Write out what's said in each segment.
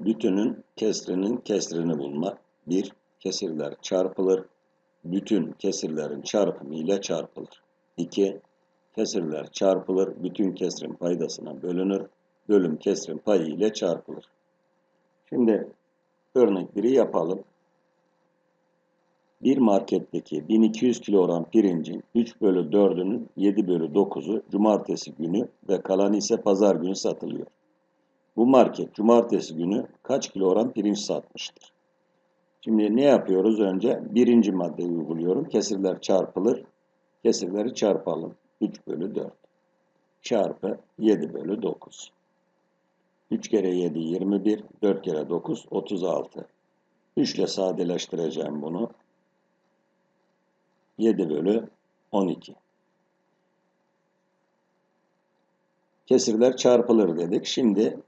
Bütünün kesrinin kesrini bulma. 1. Kesirler çarpılır. Bütün kesirlerin çarpımı ile çarpılır. 2. Kesirler çarpılır. Bütün kesrin paydasına bölünür. Bölüm kesrin payı ile çarpılır. Şimdi örnek 1'i yapalım. Bir marketteki 1200 kilogram pirincin 3 bölü 4'ünün 7 bölü 9'u cumartesi günü ve kalan ise pazar günü satılıyor. Bu market cumartesi günü kaç kilogram pirinç satmıştır? Şimdi ne yapıyoruz? Önce birinci maddeyi uyguluyorum. Kesirler çarpılır. Kesirleri çarpalım. 3 bölü 4 çarpı 7 bölü 9. 3 kere 7 21, 4 kere 9 36. 3 ile sadeleştireceğim bunu. 7 bölü 12. Kesirler çarpılır dedik. Şimdi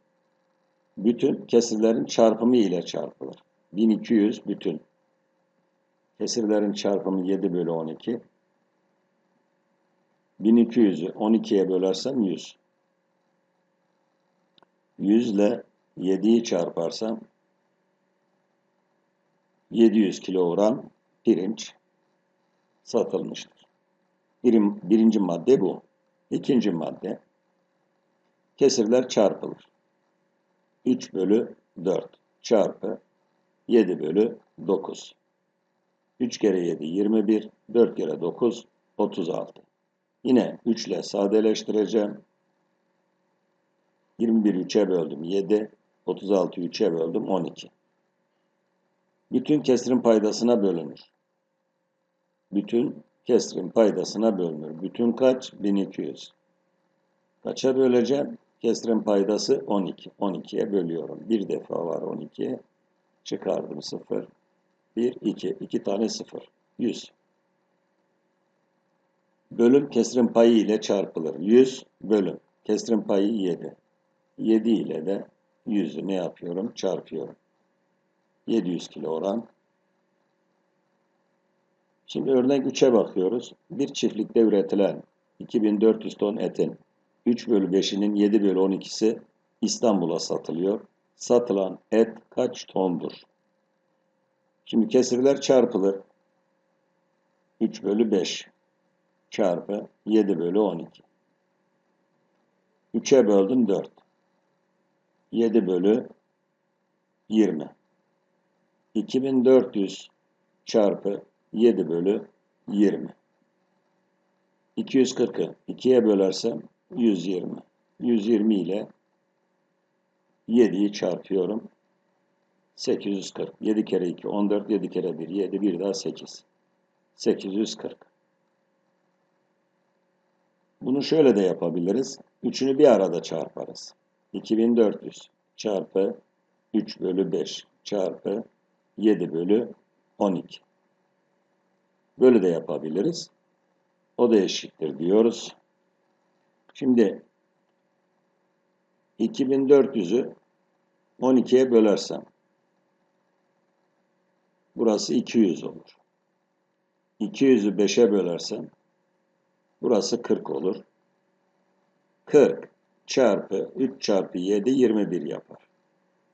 bütün kesirlerin çarpımı ile çarpılır. 1200 bütün. Kesirlerin çarpımı 7 bölü 12. 1200'ü 12'ye bölersem 100. 100 ile 7'yi çarparsam 700 kilogram pirinç satılmıştır. Birim, birinci madde bu. İkinci madde kesirler çarpılır. 3 bölü 4 çarpı 7 bölü 9. 3 kere 7 21, 4 kere 9 36. Yine 3 ile sadeleştireceğim. 21 3'e böldüm 7, 36 3'e böldüm 12. Bütün kesrin paydasına bölünür. Bütün kesrin paydasına bölünür. Bütün kaç? 1200. Kaça böleceğim? Kesrin paydası 12. 12'ye bölüyorum. Bir defa var 12. Çıkardım 0. 1, 2. 2 tane 0. 100. Bölüm kesrin payı ile çarpılır. 100 bölüm. Kesrin payı 7. 7 ile de 100'ü ne yapıyorum? Çarpıyorum. 700 kilogram. Şimdi örnek 3'e bakıyoruz. Bir çiftlikte üretilen 2400 ton etin 3 bölü 5'inin 7 bölü 12'si İstanbul'a satılıyor. Satılan et kaç tondur? Şimdi kesirler çarpılır. 3 bölü 5 çarpı 7 bölü 12. 3'e böldüm 4. 7 bölü 20. 2400 çarpı 7 bölü 20. 240'ı 2'ye bölersem 120. 120 ile 7'yi çarpıyorum. 840. 7 kere 2 14, 7 kere 1 7, 1 daha 8. 840. Bunu şöyle de yapabiliriz. Üçünü bir arada çarparız. 2400 çarpı 3 bölü 5 çarpı 7 bölü 12. Böyle de yapabiliriz. O da eşittir diyoruz. Şimdi 2400'ü 12'ye bölersem burası 200 olur. 200'ü 5'e bölersem burası 40 olur. 40 çarpı 3 çarpı 7 21 yapar.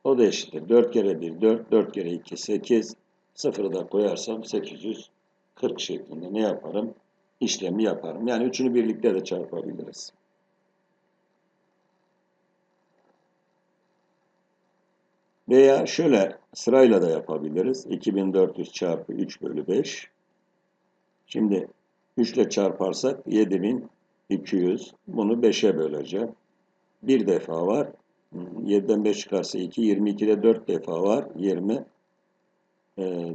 O da eşittir. 4 kere 1 4, 4 kere 2 8. Sıfırı da koyarsam 840 şeklinde ne yaparım? İşlemi yaparım. Yani üçünü birlikte de çarpabiliriz. Veya şöyle sırayla da yapabiliriz. 2400 çarpı 3 bölü 5. Şimdi 3 ile çarparsak 7200. Bunu 5'e böleceğim. Bir defa var. 7'den 5 çıkarsa 2. 22'de 4 defa var. 20. Ee,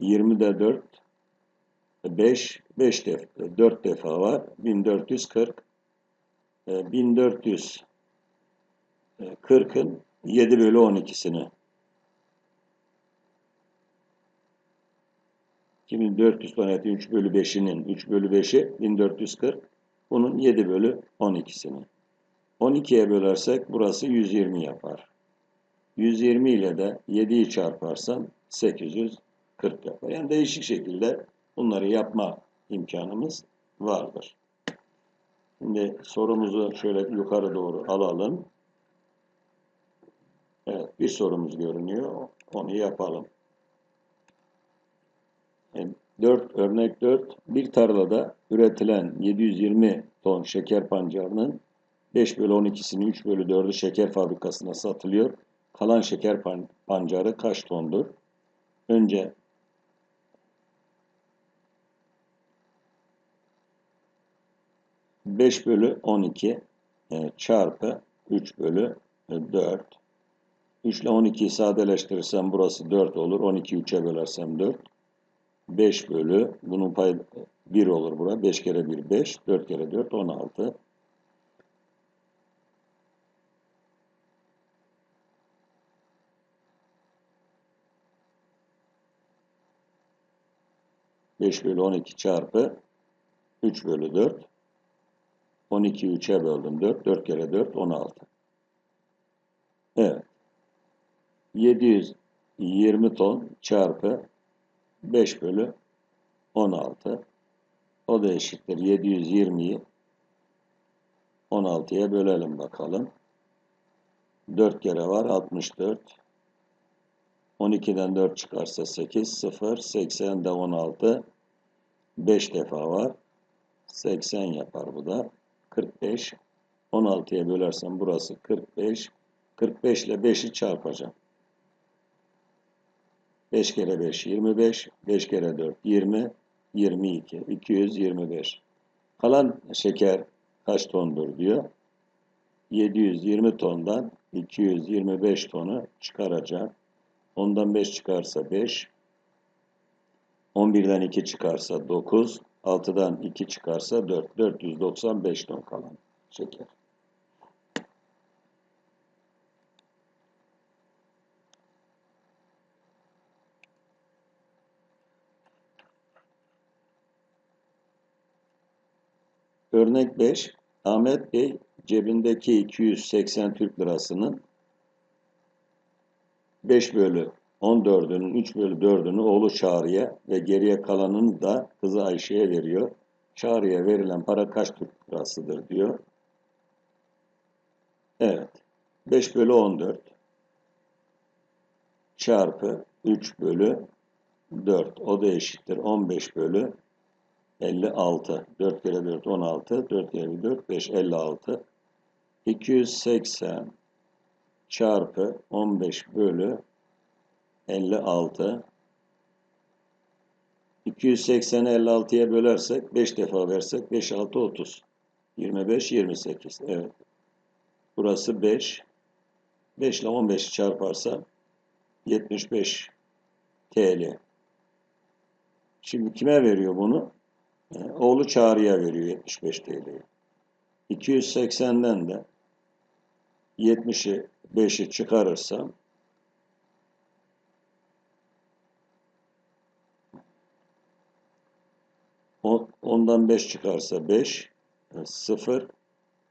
20'de 4. 5. 5 defa, 4 defa var. 1440. Ee, 1440'ın 7 bölü 12'sini 2400 tane 3 bölü 5'inin 3 bölü 5'i 1440 bunun 7 bölü 12'sini 12'ye bölersek burası 120 yapar. 120 ile de 7'yi çarparsan 840 yapar. Yani değişik şekilde bunları yapma imkanımız vardır. Şimdi sorumuzu şöyle yukarı doğru alalım. Evet, bir sorumuz görünüyor. Onu yapalım. 4, örnek 4. Bir tarlada üretilen 720 ton şeker pancarının 5 bölü 12'sini 3 bölü 4'ü şeker fabrikasına satılıyor. Kalan şeker pan pancarı kaç tondur? Önce beş bölü 12 e, çarpı 3 bölü 4. 3 ile 12'yi sadeleştirirsem burası 4 olur. 12'yi 3'e bölersem 4. 5 bölü bunun payı 1 olur bura. 5 kere 1 5. 4 kere 4 16. Beş bölü 12 çarpı 3 bölü 4. 12'yi 3'e böldüm 4. 4 kere 4 16. Evet. 720 ton çarpı 5 bölü 16. O da eşittir. 720'yi 16'ya bölelim bakalım. 4 kere var 64. 12'den 4 çıkarsa 8, 0, 80 de 16. 5 defa var. 80 yapar bu da. 45. 16'ya bölersem burası 45. 45 ile 5'i çarpacağım. 5 kere 5 25, 5 kere 4 20, 22, 225. Kalan şeker kaç tondur diyor. 720 tondan 225 tonu çıkaracağım. Ondan 5 çıkarsa 5, 11'den 2 çıkarsa 9, 6'dan 2 çıkarsa 4, 495 ton kalan şeker. Örnek 5. Ahmet Bey cebindeki 280 Türk lirasının 5 bölü 14'ünün 3 bölü 4'ünü oğlu Çağrı'ya ve geriye kalanını da kızı Ayşe'ye veriyor. Çağrı'ya verilen para kaç Türk lirasıdır diyor. Evet. 5 bölü 14 çarpı 3 bölü 4. O da eşittir 15 bölü 56. 4 kere 4 16. 4 kere 4 5 56. 280 çarpı 15 bölü 56. 280'i 56'ya bölersek 5 defa versek 5 6 30. 25 28. Evet. Burası 5. 5 ile 15'i çarparsam 75 TL. Şimdi kime veriyor bunu? Oğlu Çağrı'ya veriyor 75 TL'yi. 280'den de 70'i 5'i çıkarırsam ondan 5 çıkarsa 5 0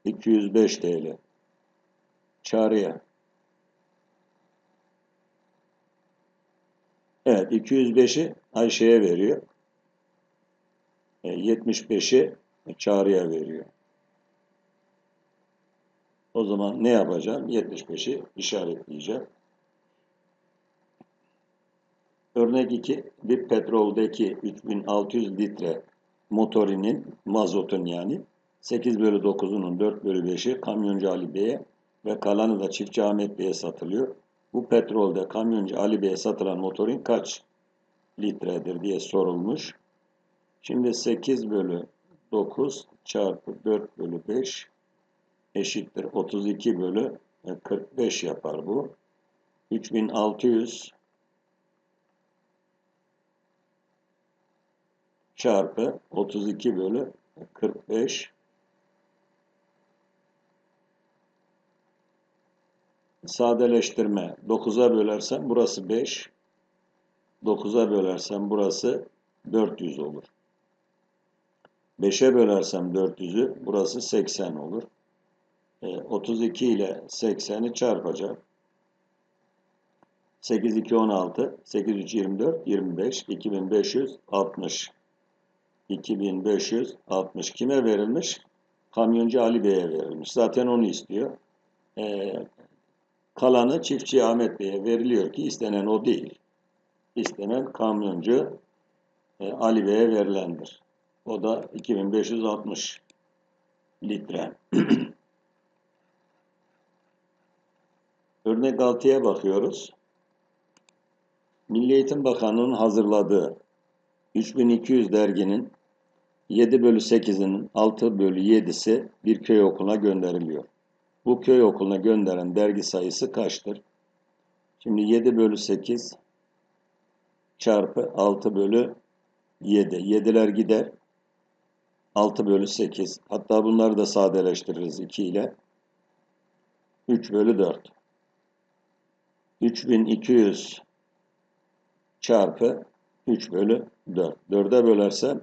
205 TL Çağrı'ya Evet 205'i Ayşe'ye veriyor. 75'i e, çağrıya veriyor. O zaman ne yapacağım? 75'i işaretleyeceğim. Örnek 2. Bir petroldeki 3600 litre motorinin, mazotun yani 8 bölü 9'unun 4 bölü 5'i kamyoncu Ali Bey'e ve kalanı da çiftçi Ahmet Bey'e satılıyor. Bu petrolde kamyoncu Ali Bey'e satılan motorin kaç litredir diye sorulmuş. Şimdi 8 bölü 9 çarpı 4 bölü 5 eşittir 32 bölü 45 yapar bu. 3600 çarpı 32 bölü 45 sadeleştirme 9'a bölersem burası 5 9'a bölersem burası 400 olur. 5'e bölersem 400'ü burası 80 olur. E, 32 ile 80'i çarpacağım. 8 2 16, 8 3 24, 25, 2560. 2560 kime verilmiş? Kamyoncu Ali Bey'e verilmiş. Zaten onu istiyor. E, Kalanı çiftçi Ahmet Bey'e veriliyor ki istenen o değil. İstenen kamyoncu e, Ali Bey'e verilendir. O da 2560 litre. Örnek 6'ya bakıyoruz. Milli Eğitim Bakanlığı'nın hazırladığı 3200 derginin 7 bölü 8'inin 6 bölü 7'si bir köy okuluna gönderiliyor. Bu köy okuluna gönderen dergi sayısı kaçtır? Şimdi 7 bölü 8 çarpı 6 bölü 7. 7'ler gider. 6 bölü 8. Hatta bunları da sadeleştiririz 2 ile. 3 bölü 4. 3200 çarpı 3 bölü 4. 4'e bölersem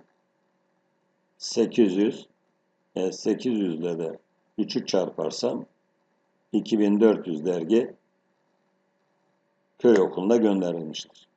800 e, 800 ile de 3'ü çarparsam 2400 dergi köy okuluna gönderilmiştir.